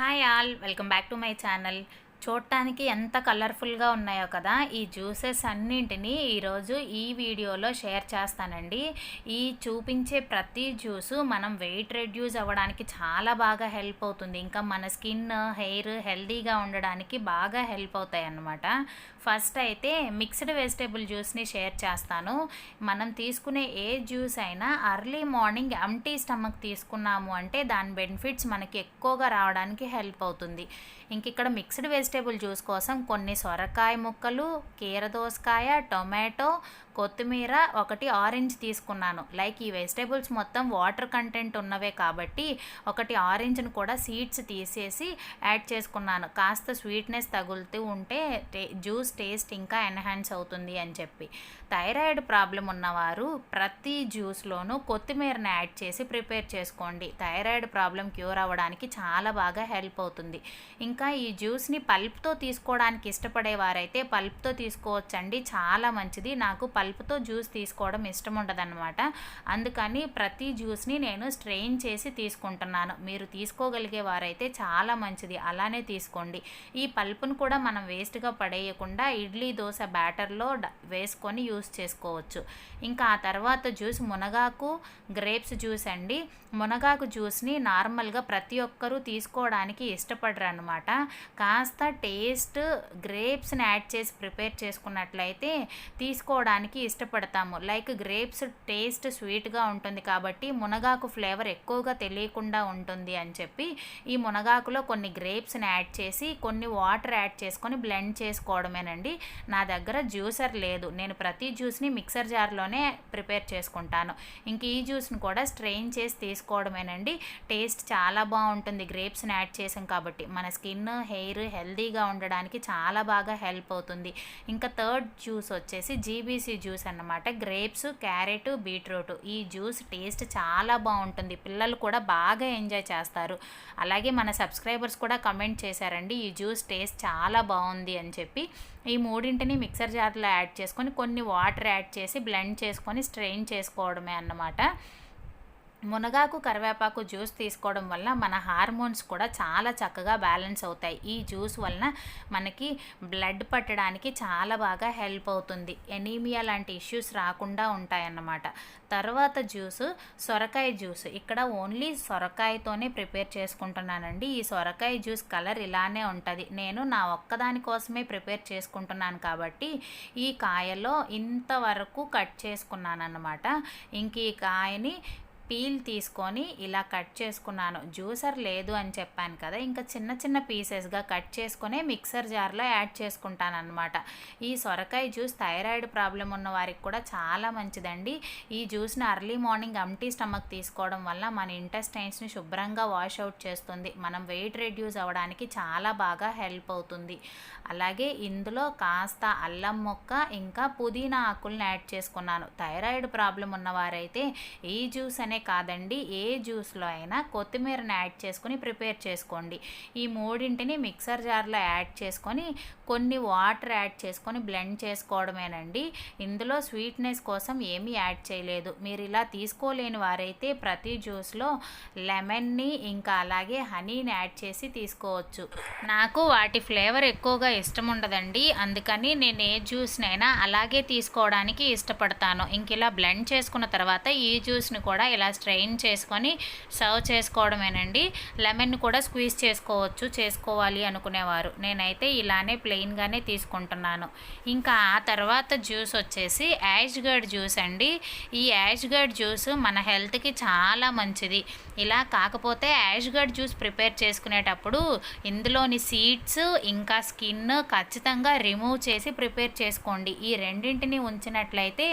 Hi all welcome back to my channel చూడటానికి ఎంత కలర్ఫుల్గా ఉన్నాయో కదా ఈ జ్యూసెస్ అన్నింటినీ ఈరోజు ఈ వీడియోలో షేర్ చేస్తానండి. ఈ చూపించే ప్రతి జ్యూసు మనం వెయిట్ రెడ్యూస్ అవ్వడానికి చాలా బాగా హెల్ప్ అవుతుంది. ఇంకా మన స్కిన్ హెయిర్ హెల్దీగా ఉండడానికి బాగా హెల్ప్ అవుతాయి అన్నమాట ఫస్ట్ అయితే మిక్స్డ్ వెజిటేబుల్ జ్యూస్ని షేర్ చేస్తాను. మనం తీసుకునే ఏ జ్యూస్ అయినా అర్లీ మార్నింగ్ ఎంటీ స్టమక్ తీసుకున్నాము అంటే దాని బెనిఫిట్స్ మనకి ఎక్కువగా రావడానికి హెల్ప్ అవుతుంది. ఇంక ఇక్కడ మిక్స్డ్ వెజిటేబుల్ జ్యూస్ కోసం కొన్ని సొరకాయ ముక్కలు కీరదోసకాయ టొమాటో కొత్తిమీర ఒకటి ఆరెంజ్ తీసుకున్నాను. లైక్ ఈ వెజిటేబుల్స్ మొత్తం వాటర్ కంటెంట్ ఉన్నవే కాబట్టి ఒకటి ఆరెంజ్ని కూడా సీడ్స్ తీసేసి యాడ్ చేసుకున్నాను. కాస్త స్వీట్నెస్ తగులుతూ ఉంటే జ్యూస్ టేస్ట్ ఇంకా ఎన్హాన్స్ అవుతుంది అని చెప్పి. థైరాయిడ్ ప్రాబ్లం ఉన్నవారు ప్రతి జ్యూస్లోనూ కొత్తిమీరని యాడ్ చేసి ప్రిపేర్ చేసుకోండి. థైరాయిడ్ ప్రాబ్లం క్యూర్ అవ్వడానికి చాలా బాగా హెల్ప్ అవుతుంది. ఇంకా ఈ జ్యూస్ని పల్ప్తో తీసుకోవడానికి ఇష్టపడేవారైతే పల్ప్తో తీసుకోవచ్చండి. చాలా మంచిది. నాకు పల్ప్తో జ్యూస్ తీసుకోవడం ఇష్టం ఉండదన్నమాట అందుకని ప్రతి జ్యూస్ని నేను స్ట్రెయిన్ చేసి తీసుకుంటున్నాను. మీరు తీసుకోగలిగే వారైతే చాలా మంచిది. అలానే తీసుకోండి. ఈ పల్పును కూడా మనం వేస్ట్గా పడేయకుండా ఇడ్లీ దోశ బ్యాటర్లో డ- వేసుకొని యూస్ చేసుకోవచ్చు. ఇంకా ఆ తర్వాత జ్యూస్ మునగాకు గ్రేప్స్ జ్యూస్ అండి. మునగాకు జ్యూస్ని నార్మల్గా ప్రతి ఒక్కరూ తీసుకోవడానికి ఇష్టపడరు అనమాట కాస్త టేస్ట్ గ్రేప్స్ని యాడ్ చేసి ప్రిపేర్ చేసుకున్నట్లయితే తీసుకోవడానికి ఇష్టపడతాము. లైక్ గ్రేప్స్ టేస్ట్ స్వీట్గా ఉంటుంది కాబట్టి మునగాకు ఫ్లేవర్ ఎక్కువగా తెలియకుండా ఉంటుంది అని చెప్పి ఈ మునగాకులో కొన్ని గ్రేప్స్ని యాడ్ చేసి కొన్ని వాటర్ యాడ్ చేసుకొని బ్లెండ్ చేసుకోవడమేనండి. నా దగ్గర జ్యూసర్ లేదు. నేను ప్రతి జ్యూస్ని మిక్సర్ జార్లోనే ప్రిపేర్ చేసుకుంటాను. ఇంక ఈ జ్యూస్ని కూడా స్ట్రెయిన్ చేసి తీసుకోవడమేనండి. టేస్ట్ చాలా బాగుంటుంది. గ్రేప్స్ని యాడ్ చేసాం కాబట్టి మన స్కిన్ హెయిర్ హెల్తీగా ఉండడానికి చాలా బాగా హెల్ప్ అవుతుంది. ఇంకా థర్డ్ జ్యూస్ వచ్చేసి జీబీసీ జ్యూస్ అన్నమాట. Grapes carrot beetroot. ఈ జ్యూస్ టేస్ట్ చాలా బాగుంటుంది. పిల్లలు కూడా బాగా ఎంజాయ్ చేస్తారు. అలాగే మన సబ్స్క్రైబర్స్ కూడా కమెంట్ చేశారండి ఈ జ్యూస్ టేస్ట్ చాలా బాగుంది అని చెప్పి. ఈ మూడింటిని మిక్సర్ జార్లో యాడ్ చేసుకొని కొన్ని వాటర్ యాడ్ చేసి బ్లెండ్ చేసుకొని స్ట్రెయిన్ చేసుకోవడమే అన్నమాట. మునగాకు కరివేపాకు జ్యూస్ తీసుకోవడం వల్ల మన హార్మోన్స్ కూడా చాలా చక్కగా బ్యాలెన్స్ అవుతాయి. ఈ జ్యూస్ వలన మనకి బ్లడ్ పట్టడానికి చాలా బాగా హెల్ప్ అవుతుంది. ఎనీమియా లాంటి ఇష్యూస్ రాకుండా ఉంటాయన్నమాట. తర్వాత జ్యూస్ సొరకాయ జ్యూస్. ఇక్కడ ఓన్లీ సొరకాయతోనే ప్రిపేర్ చేసుకుంటున్నానండి. ఈ సొరకాయ జ్యూస్ కలర్ ఇలానే ఉంటుంది. నేను నా ఒక్కదాని కోసమే ప్రిపేర్ చేసుకుంటున్నాను కాబట్టి ఈ కాయలో ఇంతవరకు కట్ చేసుకున్నాను అన్నమాట ఇంక ఈ కాయని పీల్ తీసుకొని ఇలా కట్ చేసుకున్నాను. జ్యూసర్ లేదు అని చెప్పాను కదా ఇంకా చిన్న చిన్న పీసెస్గా కట్ చేసుకొని మిక్సర్ జార్లో యాడ్ చేసుకుంటాను అనమాట ఈ సొరకాయ జ్యూస్ థైరాయిడ్ ప్రాబ్లం ఉన్న వారికి కూడా చాలా మంచిదండి. ఈ జ్యూస్ని అర్లీ మార్నింగ్ అమ్టీ స్టమక్ తీసుకోవడం వల్ల మన ఇంటెస్టైన్స్ని శుభ్రంగా వాష్ అవుట్ చేస్తుంది. మనం వెయిట్ రెడ్యూస్ అవ్వడానికి చాలా బాగా హెల్ప్ అవుతుంది. అలాగే ఇందులో కాస్త అల్లం మొక్క ఇంకా పుదీనా ఆకుల్ని యాడ్ చేసుకున్నాను. థైరాయిడ్ ప్రాబ్లం ఉన్నవారైతే ఈ జ్యూస్ అనే కాదండి. ఏ జ్యూస్లో అయినా కొత్తిమీరని యాడ్ చేసుకొని ప్రిపేర్ చేసుకోండి. ఈ మూడింటిని మిక్సర్ జార్లో యాడ్ చేసుకొని కొన్ని వాటర్ యాడ్ చేసుకొని బ్లెండ్ చేసుకోవడమేనండి. ఇందులో స్వీట్నెస్ కోసం ఏమీ యాడ్ చేయలేదు. మీరు ఇలా తీసుకోలేని వారైతే ప్రతి జ్యూస్లో లెమన్ని ఇంకా అలాగే హనీని యాడ్ చేసి తీసుకోవచ్చు. నాకు వాటి ఫ్లేవర్ ఎక్కువగా ఇష్టం ఉండదండి అందుకని నేను ఏ జ్యూస్నైనా అలాగే తీసుకోవడానికి ఇష్టపడతాను. ఇంక ఇలా బ్లెండ్ చేసుకున్న తర్వాత ఈ జ్యూస్ని కూడా ఇలా స్ట్రెయిన్ చేసుకొని సర్వ్ చేసుకోవడమేనండి. లెమన్ కూడా స్క్వీజ్ చేసుకోవచ్చు చేసుకోవాలి అనుకునేవారు. నేనైతే ఇలానే ప్లెయిన్గానే తీసుకుంటున్నాను. ఇంకా ఆ తర్వాత జ్యూస్ వచ్చేసి యాష్ గర్డ్ జ్యూస్ అండి. ఈ యాష్ గర్డ్ జ్యూస్ మన హెల్త్కి చాలా మంచిది. ఇలా కాకపోతే యాష్ గర్డ్ జ్యూస్ ప్రిపేర్ చేసుకునేటప్పుడు ఇందులోని సీడ్స్ ఇంకా స్కిన్ ఖచ్చితంగా రిమూవ్ చేసి ప్రిపేర్ చేసుకోండి. ఈ రెండింటిని ఉంచినట్లయితే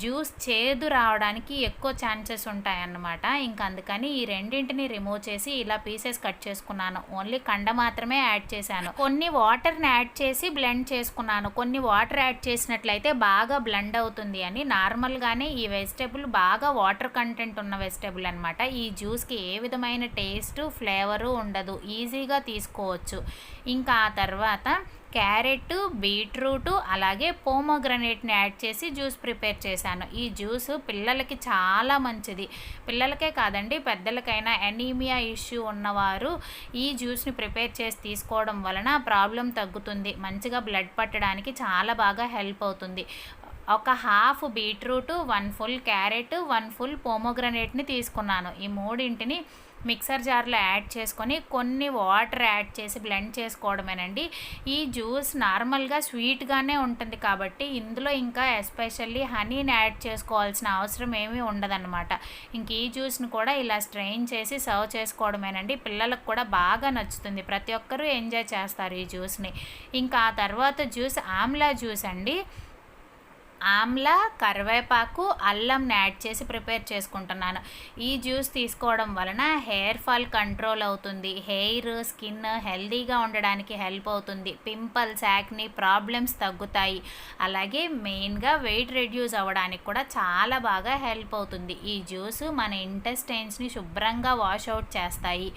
జ్యూస్ చేదు రావడానికి ఎక్కువ ఛాన్సెస్ ఉంటాయి ఉంటాయన్నమాట. ఇంకా అందుకని ఈ రెండింటిని రిమూవ్ చేసి ఇలా పీసెస్ కట్ చేసుకున్నాను. ఓన్లీ కండ మాత్రమే యాడ్ చేశాను. కొన్ని వాటర్ని యాడ్ చేసి బ్లెండ్ చేసుకున్నాను. కొన్ని వాటర్ యాడ్ చేసినట్లయితే బాగా బ్లెండ్ అవుతుంది అని. నార్మల్గానే ఈ వెజిటేబుల్ బాగా వాటర్ కంటెంట్ ఉన్న వెజిటేబుల్ అనమాట ఈ జ్యూస్కి ఏ విధమైన టేస్ట్ ఫ్లేవరు ఉండదు. ఈజీగా తీసుకోవచ్చు. ఇంకా ఆ తర్వాత క్యారెట్ బీట్రూట్ అలాగే పోమోగ్రనేట్ని యాడ్ చేసి జ్యూస్ ప్రిపేర్ చేశాను. ఈ జ్యూస్ పిల్లలకి చాలా మంచిది. పిల్లలకే కాదండి పెద్దలకైనా ఎనీమియా ఇష్యూ ఉన్నవారు ఈ జ్యూస్ని ప్రిపేర్ చేసి తీసుకోవడం వలన ప్రాబ్లం తగ్గుతుంది. మంచిగా బ్లడ్ పట్టడానికి చాలా బాగా హెల్ప్ అవుతుంది. ఒక half beetroot one full carrot one full పోమోగ్రనేట్ని తీసుకున్నాను. ఈ మూడింటిని మిక్సర్ జార్లో యాడ్ చేసుకొని కొన్ని వాటర్ యాడ్ చేసి బ్లెండ్ చేసుకోవడమేనండి. ఈ జ్యూస్ నార్మల్గా స్వీట్గానే ఉంటుంది కాబట్టి ఇందులో ఇంకా ఎస్పెషల్లీ హనీని యాడ్ చేసుకోవాల్సిన అవసరం ఏమీ ఉండదన్నమాట. ఇంక ఈ జ్యూస్ని కూడా ఇలా స్ట్రెయిన్ చేసి సర్వ్ చేసుకోవడమేనండి. పిల్లలకు కూడా బాగా నచ్చుతుంది. ప్రతి ఒక్కరూ ఎంజాయ్ చేస్తారు ఈ జ్యూస్ని. ఇంకా ఆ తర్వాత జ్యూస్ ఆమ్లా జ్యూస్ అండి ఆమ్లా కరివేపాకు అల్లంని యాడ్ చేసి ప్రిపేర్ చేసుకుంటున్నాను. ఈ జ్యూస్ తీసుకోవడం వలన హెయిర్ ఫాల్ కంట్రోల్ అవుతుంది. హెయిర్ స్కిన్ హెల్దీగా ఉండడానికి హెల్ప్ అవుతుంది. పింపుల్స్ యాక్ని ప్రాబ్లమ్స్ తగ్గుతాయి. అలాగే మెయిన్గా వెయిట్ రెడ్యూస్ అవ్వడానికి కూడా చాలా బాగా హెల్ప్ అవుతుంది. ఈ జ్యూస్ మన ఇంటెస్టైన్స్ని శుభ్రంగా వాష్ అవుట్ చేస్తాయి.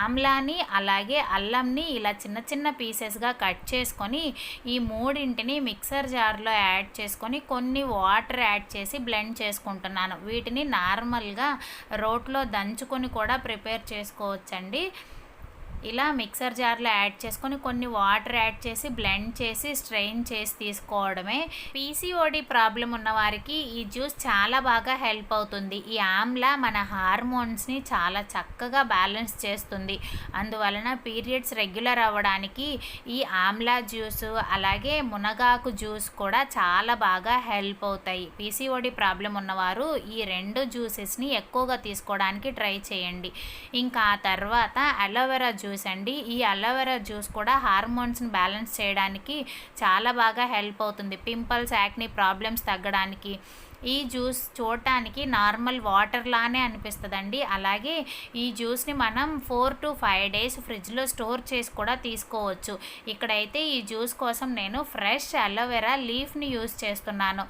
ఆమ్లాని అలాగే అల్లంని ఇలా చిన్న చిన్న పీసెస్గా కట్ చేసుకొని ఈ మూడింటిని మిక్సర్ జార్లో యాడ్ చేసుకొని కొన్ని వాటర్ యాడ్ చేసి బ్లెండ్ చేసుకుంటున్నాను. వీటిని నార్మల్గా రోట్లో దంచుకొని కూడా ప్రిపేర్ చేసుకోవచ్చండి. ఇలా మిక్సర్ జార్లో యాడ్ చేసుకొని కొన్ని వాటర్ యాడ్ చేసి బ్లెండ్ చేసి స్ట్రెయిన్ చేసి తీసుకోవడమే. పీసీఓడి ప్రాబ్లం ఉన్న వారికి ఈ జ్యూస్ చాలా బాగా హెల్ప్ అవుతుంది. ఈ ఆమ్లా మన హార్మోన్స్ని చాలా చక్కగా బ్యాలెన్స్ చేస్తుంది. అందువలన పీరియడ్స్ రెగ్యులర్ అవ్వడానికి ఈ ఆమ్లా జ్యూస్ అలాగే మునగాకు జ్యూస్ కూడా చాలా బాగా హెల్ప్ అవుతాయి. పీసీఓడి ప్రాబ్లం ఉన్నవారు ఈ రెండు జ్యూసెస్ని ఎక్కువగా తీసుకోవడానికి ట్రై చేయండి. ఇంకా ఆ తర్వాత అలోవెరా జ్యూస్ జ్యూస్ అండి. ఈ అలోవెరా జ్యూస్ కూడా హార్మోన్స్ని బ్యాలెన్స్ చేయడానికి చాలా బాగా హెల్ప్ అవుతుంది. పింపుల్స్ యాక్ని ప్రాబ్లమ్స్ తగ్గడానికి. ఈ జ్యూస్ చూడటానికి నార్మల్ వాటర్ లానే అనిపిస్తుందండి. అలాగే ఈ జ్యూస్ని మనం ఫోర్ టు ఫైవ్ డేస్ ఫ్రిడ్జ్లో స్టోర్ చేసి కూడా తీసుకోవచ్చు. ఇక్కడైతే ఈ జ్యూస్ కోసం నేను ఫ్రెష్ అలోవెరా లీఫ్ని యూస్ చేస్తున్నాను.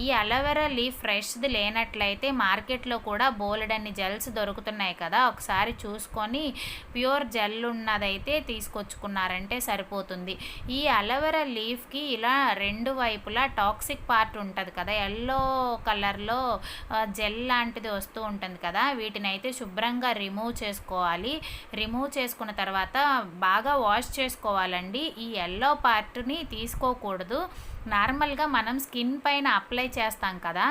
ఈ అలోవెరా లీఫ్ ఫ్రెష్ది లేనట్లయితే మార్కెట్లో కూడా బోలెడన్ని జెల్స్ దొరుకుతున్నాయి కదా. ఒకసారి చూసుకొని ప్యూర్ జెల్ ఉన్నదైతే తీసుకొచ్చుకున్నారంటే సరిపోతుంది. ఈ అలోవెరా లీఫ్కి ఇలా రెండు వైపులా టాక్సిక్ పార్ట్ ఉంటుంది కదా. ఎల్లో కలర్లో జెల్ లాంటిది వస్తూ ఉంటుంది కదా వీటిని అయితే శుభ్రంగా రిమూవ్ చేసుకోవాలి. రిమూవ్ చేసుకున్న తర్వాత బాగా వాష్ చేసుకోవాలండి. ఈ ఎల్లో పార్ట్ని తీసుకోకూడదు. నార్మల్గా మనం స్కిన్ పైన అప్లై చేస్తాం కదా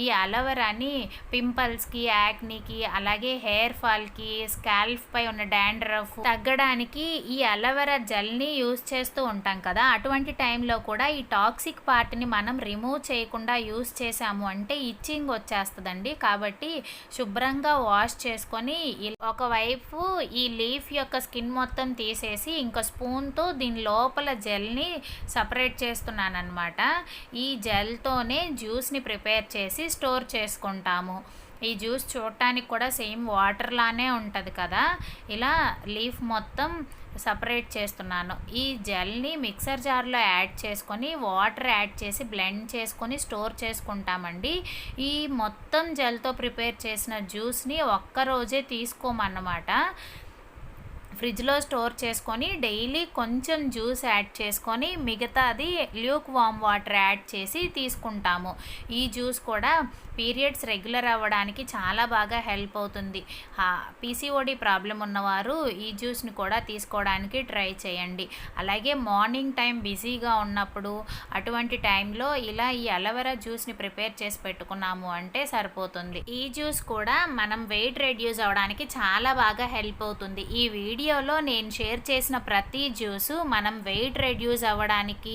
ఈ అలోవెరాని పింపుల్స్కి యాక్నీకి అలాగే హెయిర్ ఫాల్కి స్కాల్ఫ్ పై ఉన్న డాండ్రఫ్ తగ్గడానికి ఈ అలోవెరా జెల్ని యూస్ చేస్తూ ఉంటాం కదా అటువంటి టైంలో కూడా ఈ టాక్సిక్ పార్ట్ని మనం రిమూవ్ చేయకుండా యూస్ చేసాము అంటే ఇచ్చింగ్ వచ్చేస్తుందండి. కాబట్టి శుభ్రంగా వాష్ చేసుకొని ఒకవైపు ఈ లీఫ్ యొక్క స్కిన్ మొత్తం తీసేసి ఇంకో స్పూన్తో దీని లోపల జెల్ని సపరేట్ చేస్తున్నాను అనమాట ఈ జెల్తోనే జ్యూస్ని ప్రిపేర్ చేసి స్టోర్ చేసుకుంటాము. ఈ జ్యూస్ చూడటానికి కూడా సేమ్ వాటర్ లానే ఉంటుంది కదా. ఇలా లీఫ్ మొత్తం సపరేట్ చేస్తున్నాను. ఈ జెల్ని మిక్సర్ జార్లో యాడ్ చేసుకొని వాటర్ యాడ్ చేసి బ్లెండ్ చేసుకొని స్టోర్ చేసుకుంటామండి. ఈ మొత్తం జెల్తో ప్రిపేర్ చేసిన జ్యూస్ని ఒక్కరోజే తీసుకోమన్నమాట. ఫ్రిడ్జ్లో స్టోర్ చేసుకొని డైలీ కొంచెం జ్యూస్ యాడ్ చేసుకొని మిగతాది ల్యూక్ వామ్ వాటర్ యాడ్ చేసి తీసుకుంటాము. ఈ జ్యూస్ కూడా పీరియడ్స్ రెగ్యులర్ అవ్వడానికి చాలా బాగా హెల్ప్ అవుతుంది. పీసీఓడి ప్రాబ్లం ఉన్నవారు ఈ జ్యూస్ని కూడా తీసుకోవడానికి ట్రై చేయండి. అలాగే మార్నింగ్ టైం బిజీగా ఉన్నప్పుడు అటువంటి టైంలో ఇలా ఈ అలవెరా జ్యూస్ని ప్రిపేర్ చేసి పెట్టుకున్నాము అంటే సరిపోతుంది. ఈ జ్యూస్ కూడా మనం వెయిట్ రెడ్యూస్ అవ్వడానికి చాలా బాగా హెల్ప్ అవుతుంది. ఈ వీడియో వీడియోలో నేను షేర్ చేసిన ప్రతి జ్యూసు మనం వెయిట్ రెడ్యూస్ అవ్వడానికి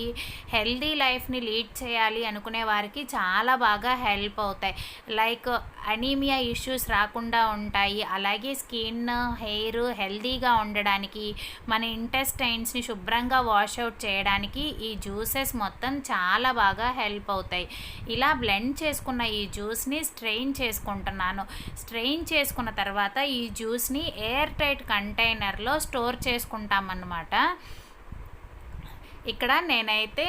హెల్దీ లైఫ్ని లీడ్ చేయాలి అనుకునే వారికి చాలా బాగా హెల్ప్ అవుతాయి. లైక్ అనీమియా ఇష్యూస్ రాకుండా ఉంటాయి. అలాగే స్కిన్ హెయిర్ హెల్దీగా ఉండడానికి మన ఇంటెస్టైన్స్ని శుభ్రంగా వాషౌట్ చేయడానికి ఈ జ్యూసెస్ మొత్తం చాలా బాగా హెల్ప్ అవుతాయి. ఇలా బ్లెండ్ చేసుకున్న ఈ జ్యూస్ని స్ట్రెయిన్ చేసుకుంటున్నాను. స్ట్రెయిన్ చేసుకున్న తర్వాత ఈ జ్యూస్ని ఎయిర్ టైట్ కంటైనర్లో స్టోర్ చేసుకుంటామన్నమాట. ఇక్కడ నేనైతే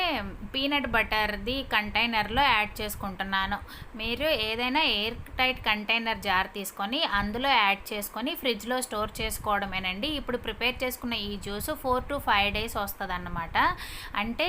పీనట్ బటర్ది కంటైనర్లో యాడ్ చేసుకుంటున్నాను. మీరు ఏదైనా ఎయిర్ టైట్ కంటైనర్ జార్ తీసుకొని అందులో యాడ్ చేసుకొని ఫ్రిడ్జ్లో స్టోర్ చేసుకోవడమేనండి. ఇప్పుడు ప్రిపేర్ చేసుకున్న ఈ juice four to five days వస్తుంది అన్నమాట అంటే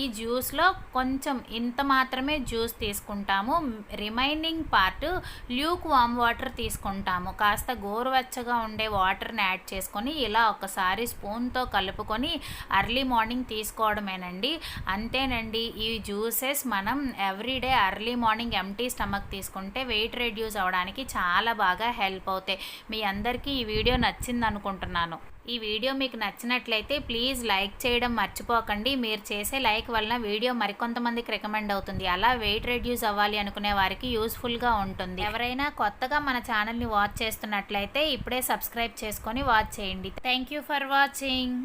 ఈ జ్యూస్లో కొంచెం ఇంత మాత్రమే జ్యూస్ తీసుకుంటాము. Remaining part lukewarm water తీసుకుంటాము. కాస్త గోరువెచ్చగా ఉండే వాటర్ని యాడ్ చేసుకొని ఇలా ఒకసారి స్పూన్తో కలుపుకొని అర్లీ మార్నింగ్ తీసుకోవడమేనండి. అంతేనండి ఈ జ్యూసెస్ మనం everyday early morning empty stomach తీసుకుంటే వెయిట్ రెడ్యూస్ అవ్వడానికి చాలా బాగా హెల్ప్ అవుతాయి. మీ అందరికీ ఈ వీడియో నచ్చింది అనుకుంటున్నాను ఈ వీడియో మీకు నచ్చినట్లయితే ప్లీజ్ లైక్ చేయడం మర్చిపోకండి. మీరు చేసే లైక్ వలన వీడియో మరికొంతమందికి రికమెండ్ అవుతుంది. అలా వెయిట్ రెడ్యూస్ అవ్వాలి అనుకునే వారికి యూస్ఫుల్గా ఉంటుంది. ఎవరైనా కొత్తగా మన ఛానల్ని వాచ్ చేస్తున్నట్లయితే ఇప్పుడే సబ్స్క్రైబ్ చేసుకొని వాచ్ చేయండి. Thank you for watching.